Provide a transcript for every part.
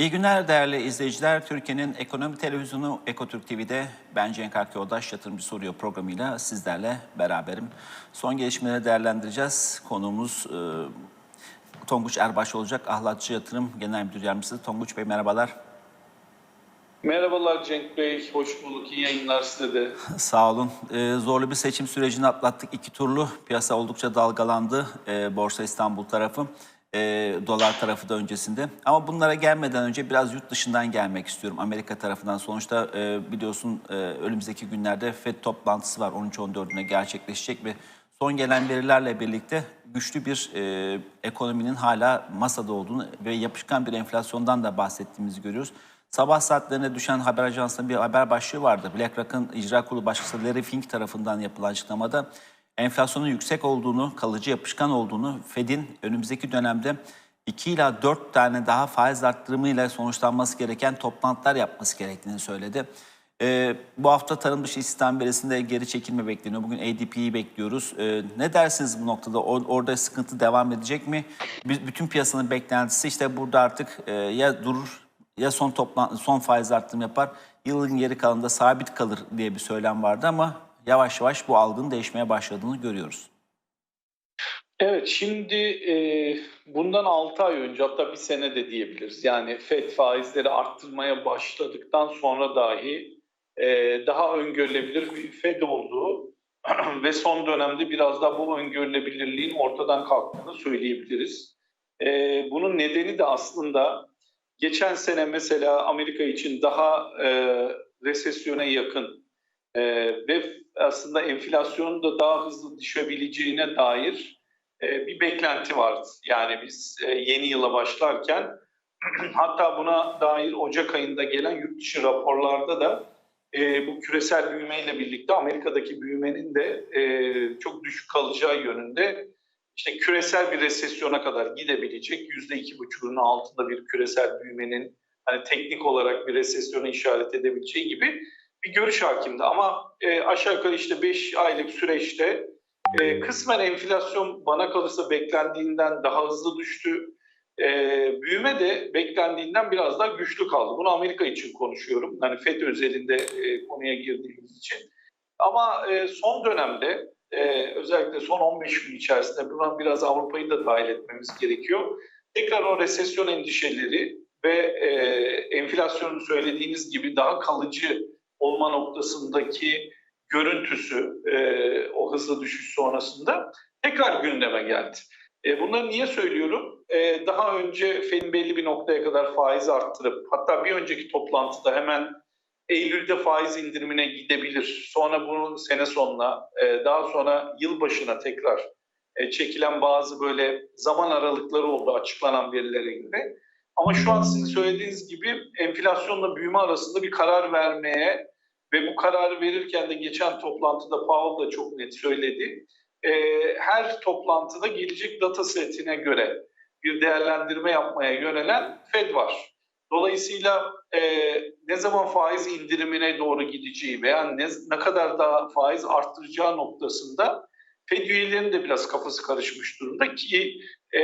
İyi günler değerli izleyiciler. Türkiye'nin ekonomi televizyonu Ekotürk TV'de ben Cenk Akyoldaş Yatırımcı Soruyor programıyla sizlerle beraberim. Son gelişmeleri değerlendireceğiz. Konuğumuz e, Tonguç Erbaş olacak. Ahlatçı Yatırım Genel Müdür Yardımcısı. Tonguç Bey merhabalar. Merhabalar Cenk Bey, hoş bulduk. İyi yayınlar size de. Sağ olun. E, zorlu bir seçim sürecini atlattık. İki turlu piyasa oldukça dalgalandı. E, Borsa İstanbul tarafı. E, dolar tarafı da öncesinde. Ama bunlara gelmeden önce biraz yurt dışından gelmek istiyorum. Amerika tarafından sonuçta e, biliyorsun e, önümüzdeki günlerde FED toplantısı var 13-14'üne gerçekleşecek ve son gelen verilerle birlikte güçlü bir e, ekonominin hala masada olduğunu ve yapışkan bir enflasyondan da bahsettiğimizi görüyoruz. Sabah saatlerine düşen haber ajansının bir haber başlığı vardı. BlackRock'ın icra kurulu başkanı Larry Fink tarafından yapılan açıklamada enflasyonun yüksek olduğunu, kalıcı yapışkan olduğunu, Fed'in önümüzdeki dönemde 2 ila 4 tane daha faiz arttırımıyla sonuçlanması gereken toplantılar yapması gerektiğini söyledi. Ee, bu hafta tarım dışı istihdam verisinde geri çekilme bekleniyor. Bugün ADP'yi bekliyoruz. Ee, ne dersiniz bu noktada? O- orada sıkıntı devam edecek mi? B- bütün piyasanın beklentisi işte burada artık e, ya durur ya son toplan son faiz arttırım yapar, yılın geri kalanında sabit kalır diye bir söylem vardı ama yavaş yavaş bu algının değişmeye başladığını görüyoruz. Evet, şimdi e, bundan 6 ay önce hatta bir sene de diyebiliriz. Yani FED faizleri arttırmaya başladıktan sonra dahi e, daha öngörülebilir bir FED olduğu ve son dönemde biraz daha bu öngörülebilirliğin ortadan kalktığını söyleyebiliriz. E, bunun nedeni de aslında geçen sene mesela Amerika için daha e, resesyona yakın e, ve aslında enflasyonun da daha hızlı düşebileceğine dair e, bir beklenti vardı. Yani biz e, yeni yıla başlarken hatta buna dair Ocak ayında gelen yurt dışı raporlarda da e, bu küresel büyümeyle birlikte Amerika'daki büyümenin de e, çok düşük kalacağı yönünde işte küresel bir resesyona kadar gidebilecek yüzde iki buçuğunun altında bir küresel büyümenin hani teknik olarak bir resesyona işaret edebileceği gibi bir görüş hakimdi. Ama e, aşağı yukarı işte 5 aylık süreçte e, kısmen enflasyon bana kalırsa beklendiğinden daha hızlı düştü. E, büyüme de beklendiğinden biraz daha güçlü kaldı. Bunu Amerika için konuşuyorum. Yani FED özelinde e, konuya girdiğimiz için. Ama e, son dönemde e, özellikle son 15 gün içerisinde buna biraz Avrupa'yı da dahil etmemiz gerekiyor. Tekrar o resesyon endişeleri ve e, enflasyonun söylediğiniz gibi daha kalıcı olma noktasındaki görüntüsü e, o hızlı düşüş sonrasında tekrar gündeme geldi. E, bunları niye söylüyorum? E, daha önce Fed'in belli bir noktaya kadar faiz arttırıp hatta bir önceki toplantıda hemen Eylül'de faiz indirimine gidebilir. Sonra bunun sene sonuna e, daha sonra yılbaşına tekrar e, çekilen bazı böyle zaman aralıkları oldu açıklanan verilere göre. Ama şu an sizin söylediğiniz gibi enflasyonla büyüme arasında bir karar vermeye ve bu kararı verirken de geçen toplantıda Powell da çok net söyledi. E, her toplantıda gelecek data setine göre bir değerlendirme yapmaya yönelen Fed var. Dolayısıyla e, ne zaman faiz indirimine doğru gideceği veya ne, ne kadar daha faiz arttıracağı noktasında Fed üyelerinin de biraz kafası karışmış durumda ki e,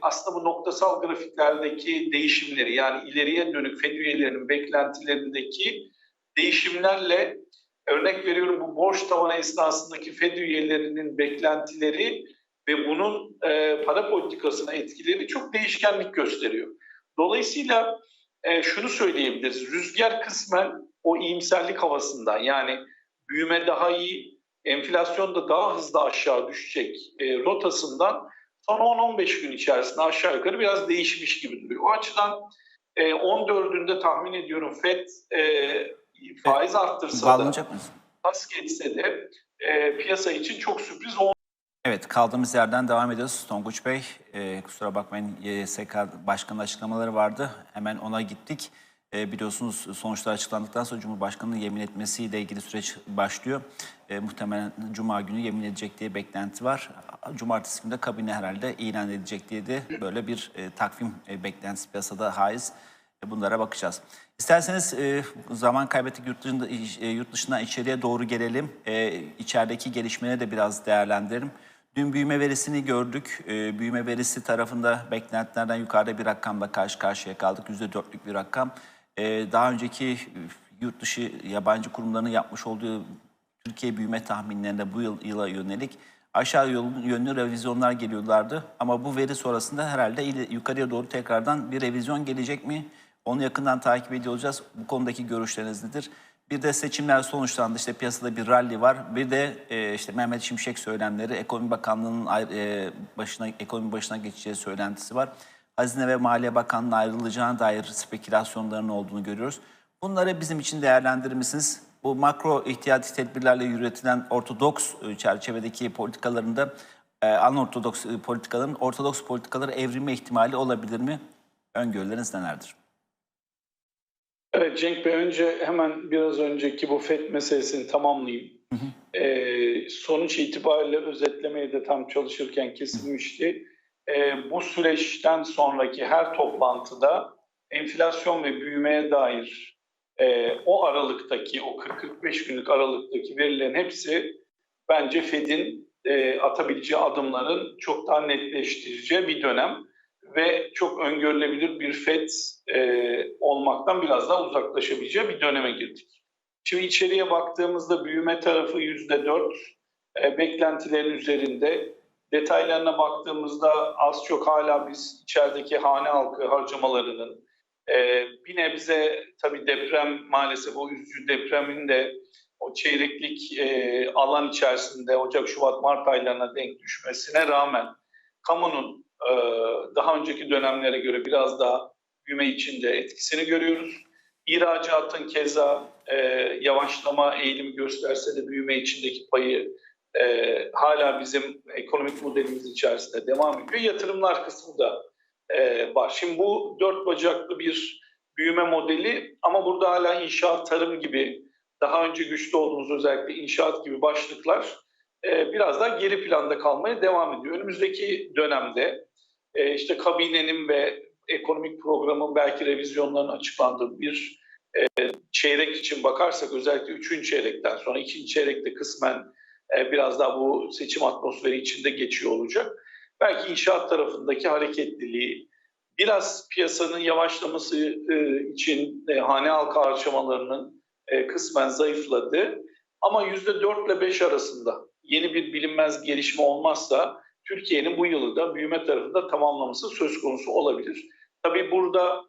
aslında bu noktasal grafiklerdeki değişimleri yani ileriye dönük Fed üyelerinin beklentilerindeki değişimlerle örnek veriyorum bu borç tavanı esnasındaki Fed üyelerinin beklentileri ve bunun e, para politikasına etkileri çok değişkenlik gösteriyor. Dolayısıyla e, şunu söyleyebiliriz. Rüzgar kısmen o iyimserlik havasından yani büyüme daha iyi, enflasyon da daha hızlı aşağı düşecek e, rotasından son 10-15 gün içerisinde aşağı yukarı biraz değişmiş gibi duruyor. O açıdan e, 14'ünde tahmin ediyorum FED e, faiz arttırsa da pas geçse de e, piyasa için çok sürpriz olmaz. Evet kaldığımız yerden devam ediyoruz. Tonguç Bey e, kusura bakmayın YSK Başkanı açıklamaları vardı. Hemen ona gittik. E, biliyorsunuz sonuçlar açıklandıktan sonra Cumhurbaşkanı'nın yemin etmesiyle ilgili süreç başlıyor. E, muhtemelen Cuma günü yemin edecek diye beklenti var. Cumartesi günü de kabine herhalde ilan edecek diye de böyle bir e, takvim e, beklentisi piyasada haiz. E, Bunlara bakacağız. İsterseniz e, zaman kaybettik yurt dışında, e, yurt dışından içeriye doğru gelelim. E, içerideki gelişmeleri de biraz değerlendirelim. Dün büyüme verisini gördük. Ee, büyüme verisi tarafında beklentilerden yukarıda bir rakamla karşı karşıya kaldık. %4'lük bir rakam. Ee, daha önceki e, yurt dışı yabancı kurumların yapmış olduğu Türkiye büyüme tahminlerinde bu yıl yıla yönelik aşağı yönlü revizyonlar geliyorlardı. Ama bu veri sonrasında herhalde yukarıya doğru tekrardan bir revizyon gelecek mi? Onu yakından takip ediyor olacağız. Bu konudaki görüşleriniz nedir? Bir de seçimler sonuçlandı. İşte piyasada bir rally var. Bir de e, işte Mehmet Şimşek söylemleri, Ekonomi Bakanlığı'nın e, başına ekonomi başına geçeceği söylentisi var. Hazine ve Maliye Bakanlığı'nın ayrılacağına dair spekülasyonların olduğunu görüyoruz. Bunları bizim için değerlendirir misiniz? Bu makro ihtiyati tedbirlerle yürütülen ortodoks e, çerçevedeki politikalarında e, anortodoks e, politikaların ortodoks politikaları evrilme ihtimali olabilir mi? Öngörüleriniz nelerdir? Evet Cenk Bey önce hemen biraz önceki bu FED meselesini tamamlayayım. Ee, sonuç itibariyle özetlemeye de tam çalışırken kesilmişti. Ee, bu süreçten sonraki her toplantıda enflasyon ve büyümeye dair e, o aralıktaki, o 40-45 günlük aralıktaki verilerin hepsi bence Fed'in e, atabileceği adımların çok daha netleştireceği bir dönem ve çok öngörülebilir bir FED e, olmaktan biraz daha uzaklaşabileceği bir döneme girdik. Şimdi içeriye baktığımızda büyüme tarafı yüzde dört, e, beklentilerin üzerinde. Detaylarına baktığımızda az çok hala biz içerideki hane halkı harcamalarının e, bir nebze tabii deprem maalesef o üzücü depremin de o çeyreklik e, alan içerisinde Ocak, Şubat, Mart aylarına denk düşmesine rağmen kamunun e, daha önceki dönemlere göre biraz daha büyüme içinde etkisini görüyoruz. İhracatın keza e, yavaşlama eğilimi gösterse de büyüme içindeki payı e, hala bizim ekonomik modelimiz içerisinde devam ediyor. Yatırımlar kısmı da e, var. Şimdi bu dört bacaklı bir büyüme modeli ama burada hala inşaat, tarım gibi daha önce güçlü olduğumuz özellikle inşaat gibi başlıklar e, biraz daha geri planda kalmaya devam ediyor. Önümüzdeki dönemde e, işte kabinenin ve ekonomik programın belki revizyonlarının açıklandığı bir e, çeyrek için bakarsak özellikle üçüncü çeyrekten sonra ikinci çeyrekte kısmen biraz daha bu seçim atmosferi içinde geçiyor olacak. Belki inşaat tarafındaki hareketliliği, biraz piyasanın yavaşlaması e, için e, hane halkı harcamalarının e, kısmen zayıfladı. Ama %4 ile 5 arasında yeni bir bilinmez gelişme olmazsa Türkiye'nin bu yılı da büyüme tarafında tamamlaması söz konusu olabilir. Tabii burada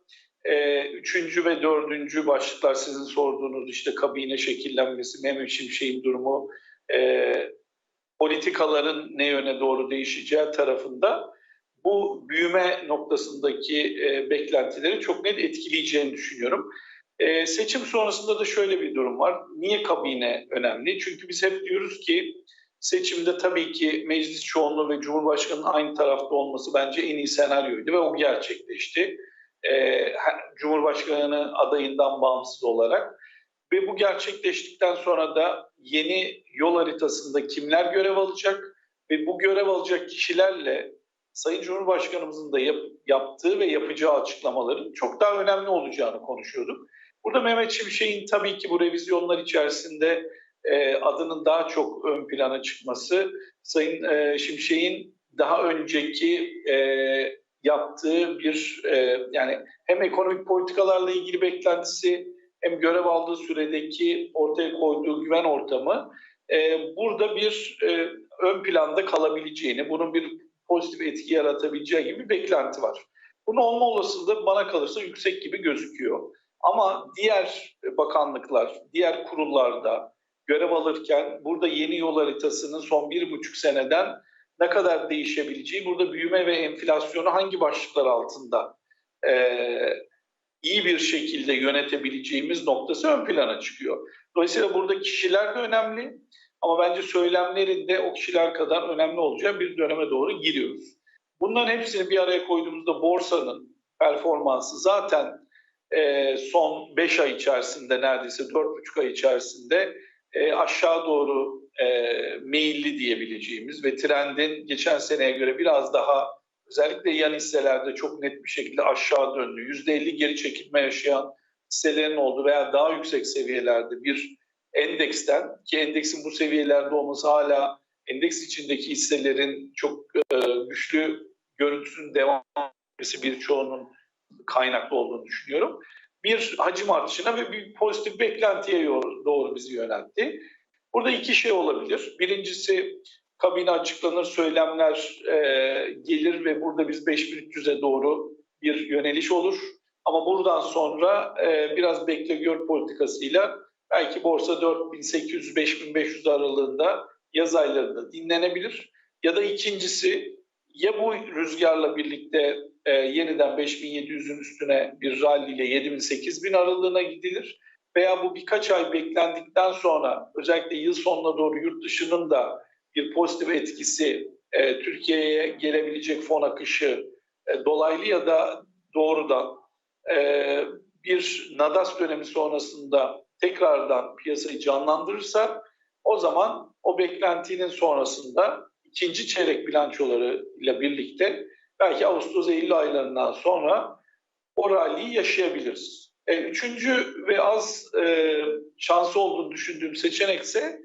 e, üçüncü ve dördüncü başlıklar sizin sorduğunuz işte kabine şekillenmesi, Mehmet Şimşek'in durumu, e, politikaların ne yöne doğru değişeceği tarafında bu büyüme noktasındaki e, beklentileri çok net etkileyeceğini düşünüyorum. E, seçim sonrasında da şöyle bir durum var. Niye kabine önemli? Çünkü biz hep diyoruz ki seçimde tabii ki meclis çoğunluğu ve Cumhurbaşkanı'nın aynı tarafta olması bence en iyi senaryoydu ve o gerçekleşti. E, Cumhurbaşkanı adayından bağımsız olarak. Ve bu gerçekleştikten sonra da yeni yol haritasında kimler görev alacak ve bu görev alacak kişilerle Sayın Cumhurbaşkanımızın da yap, yaptığı ve yapacağı açıklamaların çok daha önemli olacağını konuşuyorduk. Burada Mehmet Şimşek'in tabii ki bu revizyonlar içerisinde e, adının daha çok ön plana çıkması, Sayın e, Şimşek'in daha önceki e, yaptığı bir e, yani hem ekonomik politikalarla ilgili beklentisi hem görev aldığı süredeki ortaya koyduğu güven ortamı e, burada bir e, ön planda kalabileceğini, bunun bir pozitif etki yaratabileceği gibi bir beklenti var. Bunun olma olasılığı bana kalırsa yüksek gibi gözüküyor. Ama diğer bakanlıklar, diğer kurullarda görev alırken burada yeni yol haritasının son bir buçuk seneden ne kadar değişebileceği, burada büyüme ve enflasyonu hangi başlıklar altında e, iyi bir şekilde yönetebileceğimiz noktası ön plana çıkıyor. Dolayısıyla burada kişiler de önemli ama bence söylemlerin de o kişiler kadar önemli olacağı bir döneme doğru giriyoruz. Bunların hepsini bir araya koyduğumuzda borsanın performansı zaten e, son 5 ay içerisinde neredeyse 4,5 ay içerisinde e, aşağı doğru e, meyilli diyebileceğimiz ve trendin geçen seneye göre biraz daha özellikle yan hisselerde çok net bir şekilde aşağı döndü. %50 geri çekilme yaşayan hisselerin olduğu veya daha yüksek seviyelerde bir endeksten ki endeksin bu seviyelerde olması hala endeks içindeki hisselerin çok e, güçlü görüntüsünün devam etmesi birçoğunun kaynaklı olduğunu düşünüyorum. Bir hacim artışına ve bir pozitif beklentiye doğru bizi yöneltti. Burada iki şey olabilir. Birincisi kabine açıklanır, söylemler e, gelir ve burada biz 5300'e doğru bir yöneliş olur. Ama buradan sonra e, biraz bekle gör politikasıyla belki borsa 4800-5500 aralığında yaz aylarında dinlenebilir. Ya da ikincisi ya bu rüzgarla birlikte e, yeniden 5700'ün üstüne bir rally ile 7000-8000 aralığına gidilir. Veya bu birkaç ay beklendikten sonra özellikle yıl sonuna doğru yurt dışının da bir pozitif etkisi e, Türkiye'ye gelebilecek fon akışı e, dolaylı ya da doğrudan e, bir nadas dönemi sonrasında tekrardan piyasayı canlandırırsa o zaman o beklentinin sonrasında ikinci çeyrek bilançoları ile birlikte belki Ağustos-Eylül aylarından sonra o rally'yi yaşayabiliriz. E, üçüncü ve az e, şansı olduğunu düşündüğüm seçenek ise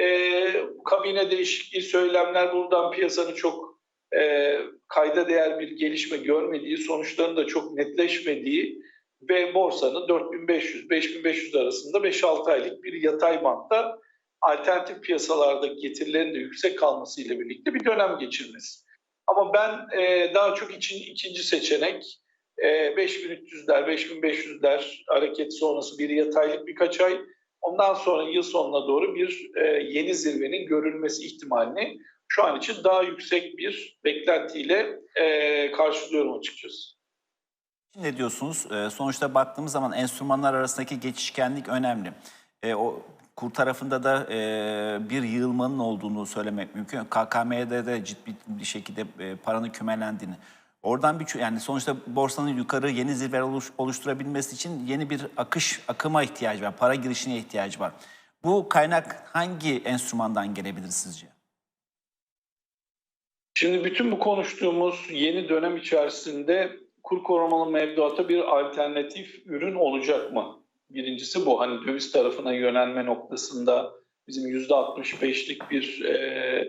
e, kabine değişikliği söylemler buradan piyasanın çok e, kayda değer bir gelişme görmediği, sonuçlarının da çok netleşmediği ve borsanın 4500-5500 arasında 5-6 aylık bir yatay bantta alternatif piyasalarda getirilerin de yüksek kalmasıyla birlikte bir dönem geçirmesi. Ama ben e, daha çok için ikinci seçenek e, 5300'ler, 5500'ler hareket sonrası bir yataylık birkaç ay. Ondan sonra yıl sonuna doğru bir e, yeni zirvenin görülmesi ihtimalini şu an için daha yüksek bir beklentiyle e, karşılıyorum açıkçası. Ne diyorsunuz? Ee, sonuçta baktığımız zaman enstrümanlar arasındaki geçişkenlik önemli. Ee, o kur tarafında da e, bir yığılmanın olduğunu söylemek mümkün. KKM'de de ciddi bir şekilde e, paranın kümelendiğini. Oradan bir yani sonuçta borsanın yukarı yeni zirveler oluş, oluşturabilmesi için yeni bir akış akıma ihtiyacı var. Para girişine ihtiyacı var. Bu kaynak hangi enstrümandan gelebilir sizce? Şimdi bütün bu konuştuğumuz yeni dönem içerisinde kur korumalı mevduata bir alternatif ürün olacak mı? Birincisi bu. Hani döviz tarafına yönelme noktasında bizim %65'lik bir e,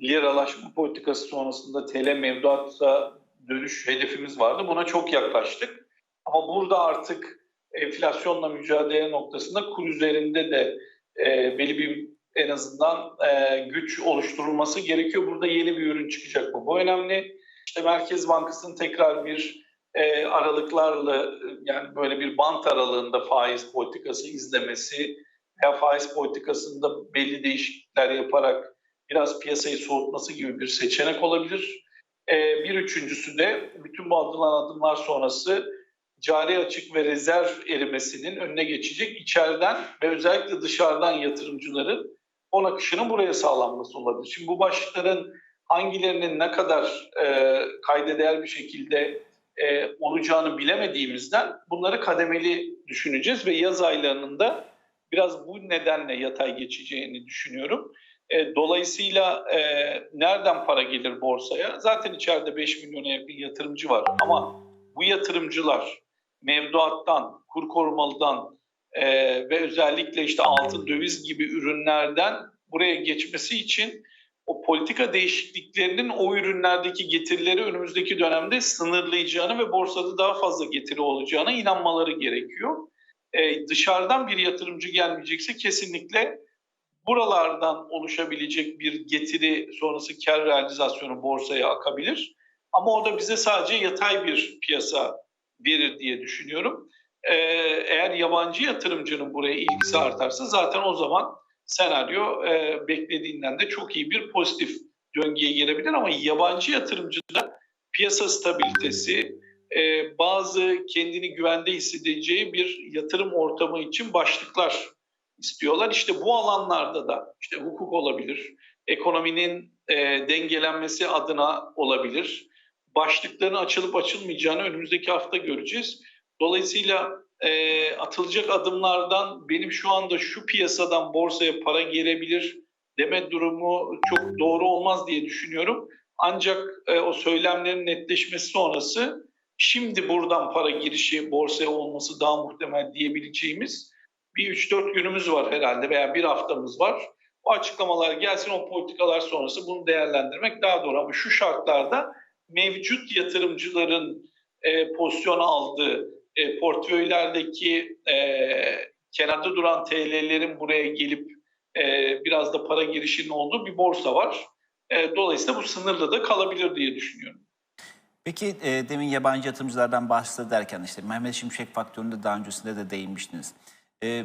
liralaşma politikası sonrasında TL mevduata dönüş hedefimiz vardı. Buna çok yaklaştık. Ama burada artık enflasyonla mücadele noktasında kur üzerinde de e, belli bir en azından e, güç oluşturulması gerekiyor. Burada yeni bir ürün çıkacak mı? Bu önemli. İşte Merkez Bankası'nın tekrar bir e, aralıklarla yani böyle bir bant aralığında faiz politikası izlemesi veya faiz politikasında belli değişiklikler yaparak biraz piyasayı soğutması gibi bir seçenek olabilir. E, bir üçüncüsü de bütün bu adılan adımlar sonrası cari açık ve rezerv erimesinin önüne geçecek içeriden ve özellikle dışarıdan yatırımcıların fon akışının buraya sağlanması olabilir. Şimdi bu başlıkların hangilerinin ne kadar e, kayda değer bir şekilde e, olacağını bilemediğimizden bunları kademeli düşüneceğiz ve yaz aylarının da biraz bu nedenle yatay geçeceğini düşünüyorum. E, dolayısıyla e, nereden para gelir borsaya? Zaten içeride 5 milyona yakın yatırımcı var ama bu yatırımcılar mevduattan, kur korumalıdan e, ve özellikle işte altın döviz gibi ürünlerden buraya geçmesi için o politika değişikliklerinin o ürünlerdeki getirileri önümüzdeki dönemde sınırlayacağını ve borsada daha fazla getiri olacağına inanmaları gerekiyor. Ee, dışarıdan bir yatırımcı gelmeyecekse kesinlikle buralardan oluşabilecek bir getiri sonrası kar realizasyonu borsaya akabilir. Ama orada bize sadece yatay bir piyasa verir diye düşünüyorum. Ee, eğer yabancı yatırımcının buraya ilgisi artarsa zaten o zaman senaryo e, beklediğinden de çok iyi bir pozitif döngüye girebilir ama yabancı yatırımcıda piyasa stabilitesi, e, bazı kendini güvende hissedeceği bir yatırım ortamı için başlıklar istiyorlar. İşte bu alanlarda da işte hukuk olabilir, ekonominin e, dengelenmesi adına olabilir. Başlıkların açılıp açılmayacağını önümüzdeki hafta göreceğiz. Dolayısıyla e, atılacak adımlardan benim şu anda şu piyasadan borsaya para gelebilir deme durumu çok doğru olmaz diye düşünüyorum. Ancak e, o söylemlerin netleşmesi sonrası şimdi buradan para girişi borsaya olması daha muhtemel diyebileceğimiz bir 3-4 günümüz var herhalde veya bir haftamız var. O açıklamalar gelsin, o politikalar sonrası bunu değerlendirmek daha doğru. Ama şu şartlarda mevcut yatırımcıların e, pozisyon aldığı e, portföylerdeki e, kenarda duran TL'lerin buraya gelip e, biraz da para girişinin olduğu bir borsa var. E, dolayısıyla bu sınırda da kalabilir diye düşünüyorum. Peki e, demin yabancı yatırımcılardan bahsederken işte Mehmet Şimşek faktöründe daha öncesinde de değinmiştiniz. E,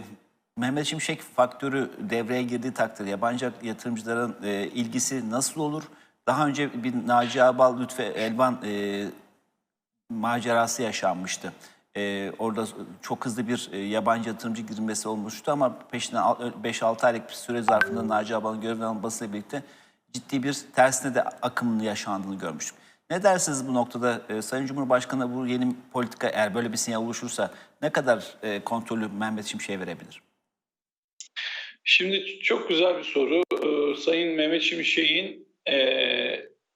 Mehmet Şimşek faktörü devreye girdiği takdirde yabancı yatırımcıların e, ilgisi nasıl olur? Daha önce bir Naci Abal, Lütfü Elvan e, macerası yaşanmıştı. E, orada çok hızlı bir e, yabancı yatırımcı girmesi olmuştu ama peşinden al- 5-6 aylık bir süre zarfında Naci Abal'ın görevden alınmasıyla birlikte ciddi bir tersine de akımın yaşandığını görmüştük. Ne dersiniz bu noktada? E, Sayın Cumhurbaşkanı bu yeni politika eğer böyle bir sinyal oluşursa ne kadar e, kontrolü Mehmet Şimşek'e verebilir? Şimdi çok güzel bir soru. Ee, Sayın Mehmet Şimşek'in e,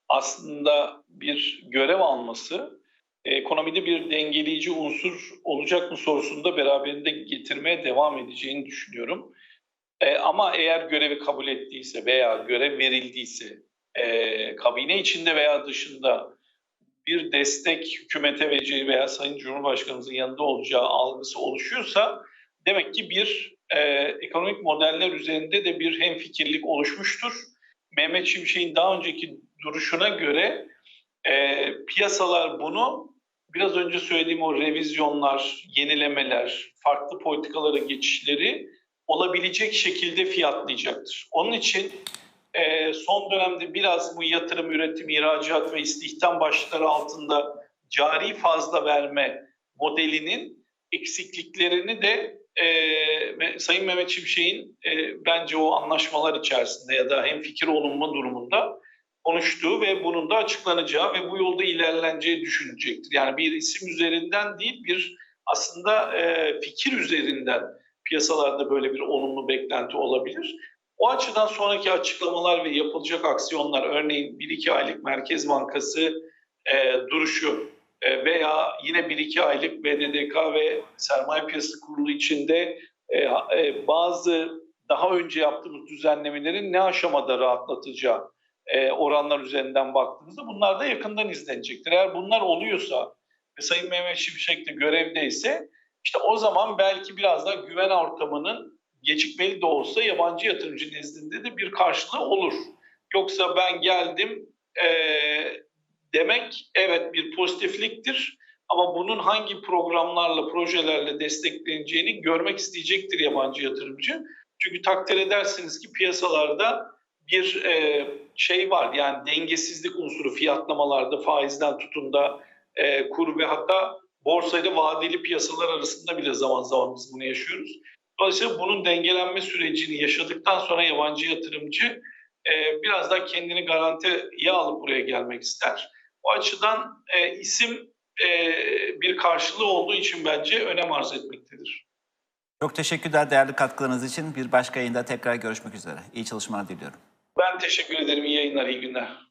aslında bir görev alması ekonomide bir dengeleyici unsur olacak mı sorusunda beraberinde getirmeye devam edeceğini düşünüyorum. E, ama eğer görevi kabul ettiyse veya görev verildiyse e, kabine içinde veya dışında bir destek hükümete vereceği veya Sayın Cumhurbaşkanımızın yanında olacağı algısı oluşuyorsa demek ki bir e, ekonomik modeller üzerinde de bir hemfikirlik oluşmuştur. Mehmet Şimşek'in daha önceki duruşuna göre e, piyasalar bunu biraz önce söylediğim o revizyonlar, yenilemeler, farklı politikalara geçişleri olabilecek şekilde fiyatlayacaktır. Onun için e, son dönemde biraz bu yatırım, üretim, ihracat ve istihdam başlıkları altında cari fazla verme modelinin eksikliklerini de e, Sayın Mehmet Şimşek'in e, bence o anlaşmalar içerisinde ya da hem fikir olunma durumunda konuştuğu ve bunun da açıklanacağı ve bu yolda ilerleneceği düşünecektir. Yani bir isim üzerinden değil bir aslında e, fikir üzerinden piyasalarda böyle bir olumlu beklenti olabilir. O açıdan sonraki açıklamalar ve yapılacak aksiyonlar örneğin 1-2 aylık Merkez Bankası e, duruşu e, veya yine 1-2 aylık BDDK ve Sermaye Piyasası Kurulu içinde e, e, bazı daha önce yaptığımız düzenlemelerin ne aşamada rahatlatacağı e, oranlar üzerinden baktığımızda bunlar da yakından izlenecektir. Eğer bunlar oluyorsa ve Sayın Mehmet Şimşek de görevdeyse işte o zaman belki biraz daha güven ortamının gecikmeli de olsa yabancı yatırımcı nezdinde de bir karşılığı olur. Yoksa ben geldim e, demek evet bir pozitifliktir ama bunun hangi programlarla, projelerle destekleneceğini görmek isteyecektir yabancı yatırımcı. Çünkü takdir edersiniz ki piyasalarda bir e, şey var yani dengesizlik unsuru fiyatlamalarda faizden tutun da e, kur ve hatta borsayla vadeli piyasalar arasında bile zaman zaman biz bunu yaşıyoruz. Dolayısıyla bunun dengelenme sürecini yaşadıktan sonra yabancı yatırımcı e, biraz daha kendini garantiye alıp buraya gelmek ister. O açıdan e, isim e, bir karşılığı olduğu için bence önem arz etmektedir. Çok teşekkürler değerli katkılarınız için. Bir başka yayında tekrar görüşmek üzere. İyi çalışmalar diliyorum. Ben teşekkür ederim. İyi yayınlar, iyi günler.